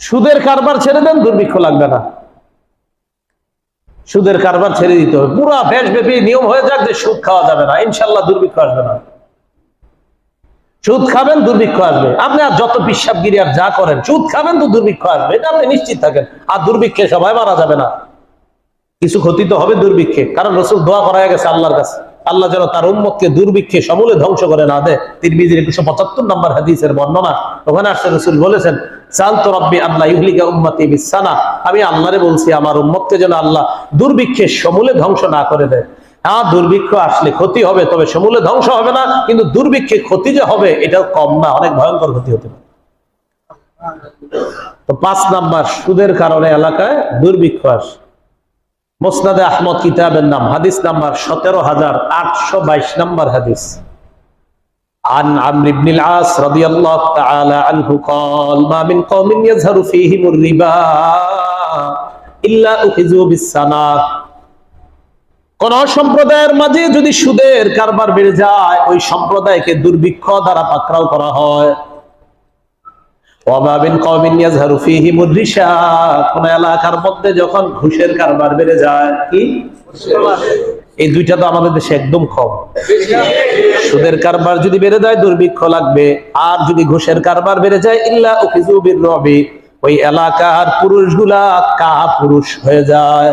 সুদের কারবার ছেড়ে দেন, দুর্ভিক্ষ লাগবে না। সুদের কারবার ছেড়ে দিতে হবে। পুরা দেশব্যাপী নিয়ম হয়ে যাক যে সুদ খাওয়া যাবে না। ইনশাল্লাহ দুর্ভিক্ষ আসবে না। সুদ খাবেন, দুর্ভিক্ষ আসবে। আপনি আর যত পিসাবগিরি আর যা করেন, সুদ খাবেন তো দুর্ভিক্ষ আসবে। এটা আপনি নিশ্চিত থাকেন। আর দুর্ভিক্ষে সবাই মারা যাবে না। কিছু ক্ষতি তো হবে দুর্ভিক্ষে। কারণ রসুল দোয়া করা গেছে আল্লাহর কাছে। আল্লাহ যেন তার উম্মতকে দুর্ভিক্ষে সমূলে ধ্বংস করে না দেয়। তিরমিজির একশো পঁচাত্তর নম্বর হাদিসের বর্ণনা। ওখানে আসছে রসুল বলেছেন রব্বি আল্লাহ উম্মতি বিসানা আমি আল্লাহরে বলছি, আমার উম্মতকে যেন আল্লাহ দুর্ভিক্ষে সমূলে ধ্বংস না করে দেয়। হ্যাঁ দুর্ভিক্ষ আসলে ক্ষতি হবে, তবে সমূলে ধ্বংস হবে না, কিন্তু দুর্ভিক্ষে ক্ষতি যে হবে এটা কম না, অনেক ভয়ঙ্কর ক্ষতি হতে পারে। তো পাঁচ নাম্বার, সুদের কারণে এলাকায় দুর্ভিক্ষ আসে। মোসনাদে আহমদ কিতাবের নাম, হাদিস নাম্বার সতেরো হাজার আটশো বাইশ নাম্বার হাদিস। عن عمرو بن العاص رضي الله تعالى عنه قال ما من قوم يظهر فيهم الربا إلا أخذوا بالسنة কোন সম্প্রদায়ের মাঝে যদি সুদের কারবার বেড়ে যায় ওই সম্প্রদায়কে দুর্ভিক্ষ দ্বারা পাকড়াও করা হয় ওয়াবাবিন কওমিন ইয়াজহারু ফীহিমুর রিশা কোন এলাকার মধ্যে যখন ঘুষের কারবার বেড়ে যায় কি এই দুইটা তো আমাদের দেশে একদম কম। সুদের কারবার যদি বেড়ে যায়, দুর্ভিক্ষ লাগবে। আর যদি ঘুষের কারবার বেড়ে যায়, ইল্লা রবি ওই এলাকার পুরুষগুলা কা পুরুষ হয়ে যায়।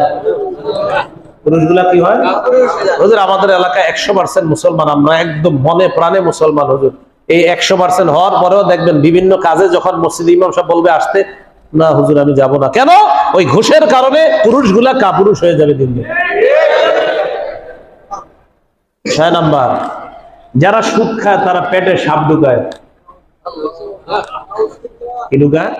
বিভিন্ন কাজে যখন মসজিদ ইমাম সাহেব বলবে আসতে, না হুজুর, আমি যাব না। কেন? ওই ঘুষের কারণে পুরুষগুলা কাপুরুষ হয়ে যাবে দিন দিন। ছয় নাম্বার যারা সুদ খায় তারা পেটে সাপ ঢুকায় কি ঢুকায়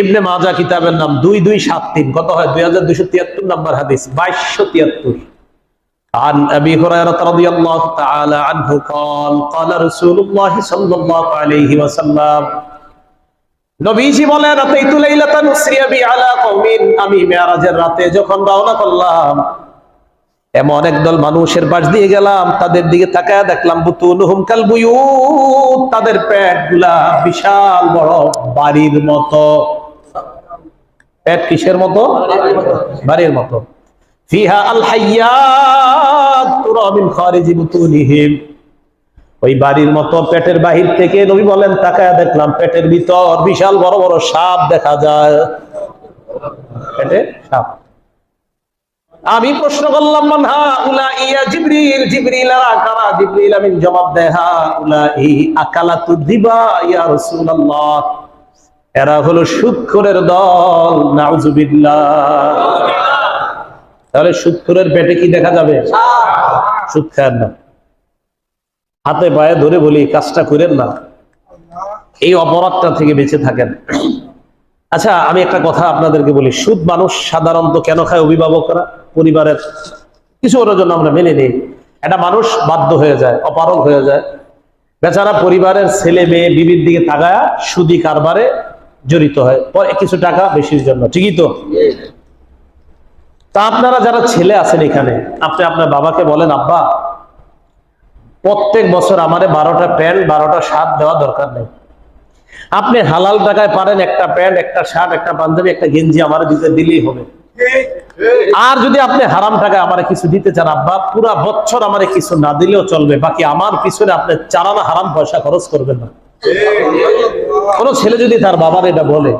ইবনে মাজা কিতাবের নাম দুই দুই সাত তিন কত হয় দুই হাজার দুইশো তিয়াত্তর নাম্বার হাদিস বাইশশো তিয়াত্তর عن ابي هريره رضي الله تعالى عنه قال قال رسول الله صلى الله عليه وسلم নবীজি বলেন আতাইতু লাইলাতান উসরিয়া বি আলা কওমিন আমি মেরাজের রাতে যখন রওনা করলাম এমন একদল মানুষের পাশ দিয়ে গেলাম, তাদের দিকে তাকায় দেখলাম বুতুনুহুম কাল বুয়ুত, তাদের পেটগুলা বিশাল বড় বাড়ির মতো। পেট কিসের মতো? বাড়ির মতো। ওই বাড়ির মতো পেটের বাহির থেকে নবী বলেন, তাকায় দেখলাম পেটের ভিতর বিশাল বড় বড় সাপ দেখা যায়। পেটে সাপ। আমি প্রশ্ন করলাম মানহা উলা ইয়া জবাব উলা ই দিবা, ইয়া এরা হলো সুদখোরের দল, নাউজুবিল্লাহ। তাহলে সুদখোরের পেটে কি দেখা যাবে? না। হাতে পায়ে ধরে বলি কাজটা করেন না। এই অপরাধটা থেকে বেঁচে থাকেন। আচ্ছা আমি একটা কথা আপনাদেরকে বলি, সুদ মানুষ সাধারণত কেন খায় অভিভাবকরা? পরিবারের কিছু ওর জন্য আমরা মেনে নিই। একটা মানুষ বাধ্য হয়ে যায়, অপারগ হয়ে যায়। বেচারা পরিবারের ছেলে মেয়ে বিবির দিকে তাকায়া সুদি কারবারে জড়িত হয়। পরে কিছু টাকা বেশির জন্য, ঠিকই তো? তা আপনারা যারা ছেলে আছেন এখানে, আপনি আপনার বাবাকে বলেন, আব্বা, প্রত্যেক বছর আমারে বারোটা প্যান্ট, বারোটা শার্ট দেওয়া দরকার নেই। আপনি হালাল টাকায় পারেন একটা প্যান্ট, একটা শার্ট, একটা পাঞ্জাবি, একটা গেঞ্জি আমার দিতে দিলেই হবে। আর যদি আপনি হারাম টাকায় আমার কিছু দিতে চান, আব্বা, পুরা বছর আমার কিছু না দিলেও চলবে, বাকি আমার পিছনে আপনি চারানা হারাম পয়সা খরচ করবেন না। কোন ছেলে যদি তার বাবার এটা বলে,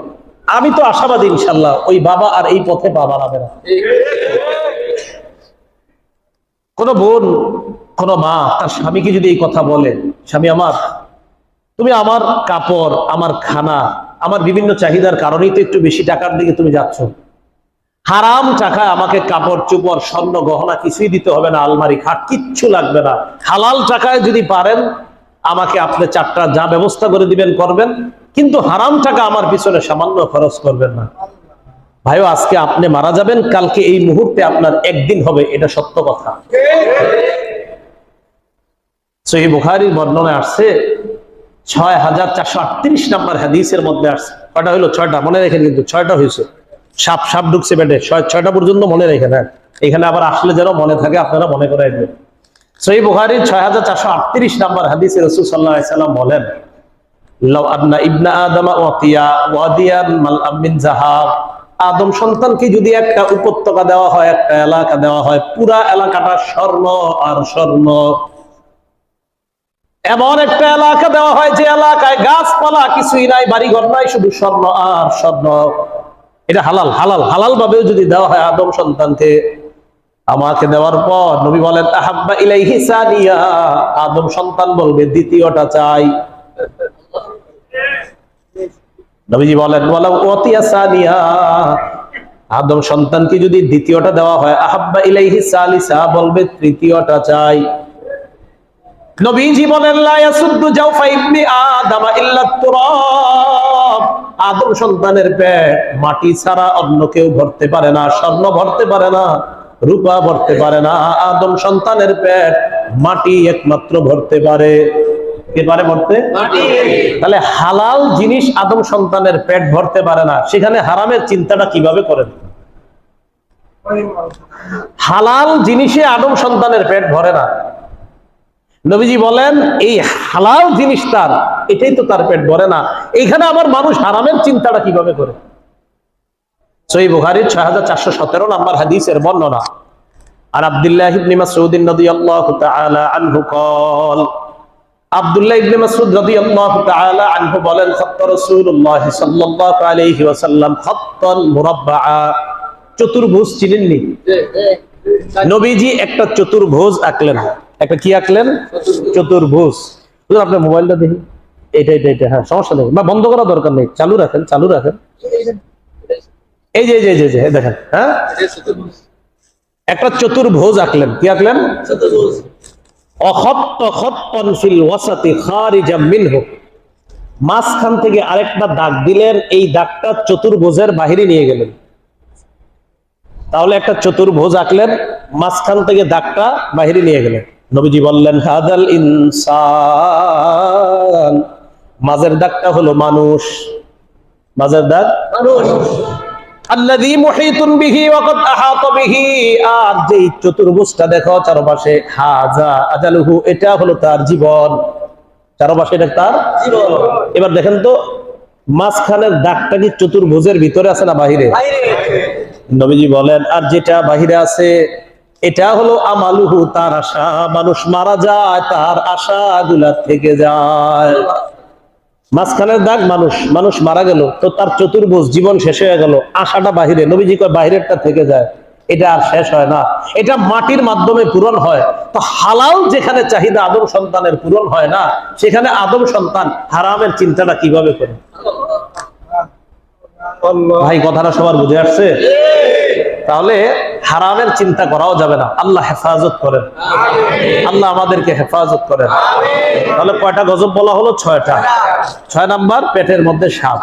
আমি তো আশাবাদী ইনশাল্লাহ, ওই বাবা আর এই পথে বাবা নামে না। কোন বোন, কোন মা, তার স্বামীকে যদি এই কথা বলে, স্বামী আমার, তুমি আমার কাপড়, আমার খানা, আমার বিভিন্ন চাহিদার কারণেই তো একটু বেশি টাকার দিকে তুমি যাচ্ছ। হারাম টাকায় আমাকে কাপড়, চুপড়, স্বর্ণ, গহনা কিছুই দিতে হবে না, আলমারি, খাট, কিচ্ছু লাগবে না। হালাল টাকায় যদি পারেন, আমাকে আপনি চারটা যা ব্যবস্থা করে দিবেন, করবেন। কিন্তু হারাম টাকা আমার পিছনে সামান্য খরচ করবেন না। ভাইও, আজকে আপনি মারা যাবেন, কালকে এই মুহূর্তে আপনার একদিন হবে, এটা সত্য কথা। সহি বুখারির বর্ণনা আসছে, ছয় হাজার চারশো আটত্রিশ নাম্বার হাদিসের মধ্যে আসছে। কয়টা হলো ছয়টা, মনে রেখেন কিন্তু ছয়টা হয়েছে সাপ সাপ ঢুকছে পেটে ছয়- ছয়টা পর্যন্ত মনে রেখেন হ্যাঁ এখানে আবার আসলে যেন মনে থাকে, আপনারা মনে করে রাখবেন সহি বুখারির ছয় হাজার চারশো আটত্রিশ নাম্বার হাদিসে রসুল সাল্লাম বলেন আদমা সন্তানকে যদি একটা উপত্যকা দেওয়া হয়, একটা এলাকা দেওয়া হয়, পুরা এলাকাটা স্বর্ণ আর স্বর্ণ। এমন একটা এলাকা দেওয়া হয় যে এলাকায় গাছপালা কিছুই নাই, বাড়িঘর নাই, শুধু স্বর্ণ আর স্বর্ণ। এটা হালাল হালাল হালাল ভাবেও যদি দেওয়া হয় আদম সন্তানকে, আমাকে দেওয়ার পর নবী বলেন, আহাব্বা ইলাইহি সানিয়া। আদম সন্তান বলবে, দ্বিতীয়টা চাই। নবীজি বলেন, ওয়ালাউ ওয়াতিয়া সানিয়া। আদম সন্তানকে যদি দ্বিতীয়টা দেওয়া হয়, আহাব্বা ইলাইহি সালিসা, বলবে, তৃতীয়টা চাই। নবীজি বলেন, লা ইয়াসুদ্দু জাওফা ইবনি আদম ইল্লা তুরাব আদম সন্তানের পেট মাটি ছাড়া অন্য কেউ ভরতে পারে না স্বর্ণ ভরতে পারে না রূপা ভরতে পারে না আদম সন্তানের পেট মাটি একমাত্র ভরতে পারে। কে পারে ভরতে? তাহলে হালাল জিনিস আদম সন্তানের পেট ভরতে পারে না। সেখানে হারামের চিন্তাটা কীভাবে করেন? হালাল জিনিসে আদম সন্তানের পেট ভরে না। নবীজি বলেন এই হালাল জিনিস তার এটাই তো তার পেট ভরে না। এখানে আমার মানুষ হারামের চিন্তাটা কীভাবে করে? সই বুহারির ছয় হাজার চারশো সতেরো বর্ণনা। আর আবদুল্লাহ আনহু কল। বলেন চতুর্ভুজ চিনেননি? হ্যাঁ, হ্যাঁ। নবীজি একটা চতুর্ভুজ আঁকলেন। একটা কি আঁকলেন? চতুর্ভুজ। বুঝলেন আপনার মোবাইলটা দেখি। এটা এটা এটা হ্যাঁ সমস্যা নেই। বা বন্ধ করার দরকার নেই। চালু রাখেন চালু রাখেন। এই যে এই যে যে, দেখেন হ্যাঁ? একটা চতুর্ভুজ আঁকলেন। কি আঁকলেন? মাঝখান থেকে আরেকটা দাগ দিলেন। এই দাগটা চতুর্ভুজের বাহিরে নিয়ে গেলেন। তাহলে একটা চতুর্ভুজ আঁকলেন। মাঝখান থেকে দাগটা বাহিরে নিয়ে গেলেন। নবীজি বললেন হাদাল ইনসান। মাঝের দাগটা হলো মানুষ। মাঝের দাগ? আল্লাযী মুহীতুন বিহি ওয়া ক্বাদ আহাতা বিহি। আর চতুর্ভুজটা দেখো চারপাশে হাজা আজালুহু এটা হলো তার জীবন। চারপাশে এটা তার জীবন। এবার দেখেন তো মাঝখানের দাগটা কি চতুর্ভুজের ভিতরে আছে না বাহিরে? নবীজি বলেন আর যেটা বাহিরে আছে এটা হলো আমালুহু তার আশা। মানুষ মারা যায়, তার আশা গুলা থেকে যায়। মাঝখানের দাগ মানুষ মানুষ মারা গেল, তো তার চতুর্ভুজ জীবন শেষ হয়ে গেল, আশাটা বাহিরে, নবীজি কয় বাহিরেরটা থেকে যায়, এটা আর শেষ হয় না। এটা মাটির মাধ্যমে পূরণ হয়, তো হালাল যেখানে চাহিদা আদম সন্তানের পূরণ হয় না, সেখানে আদম সন্তান হারামের চিন্তাটা কীভাবে করে? ভাই, কথাটা সবার বুঝে আসছে? তাহলে হারামের চিন্তা করাও যাবে না। আল্লাহ হেফাজত করেন। আল্লাহ আমাদেরকে হেফাজত করেন। তাহলে কয়টা গজব বলা হলো? ছয়টা। ছয় নাম্বার, পেটের মধ্যে সাপ।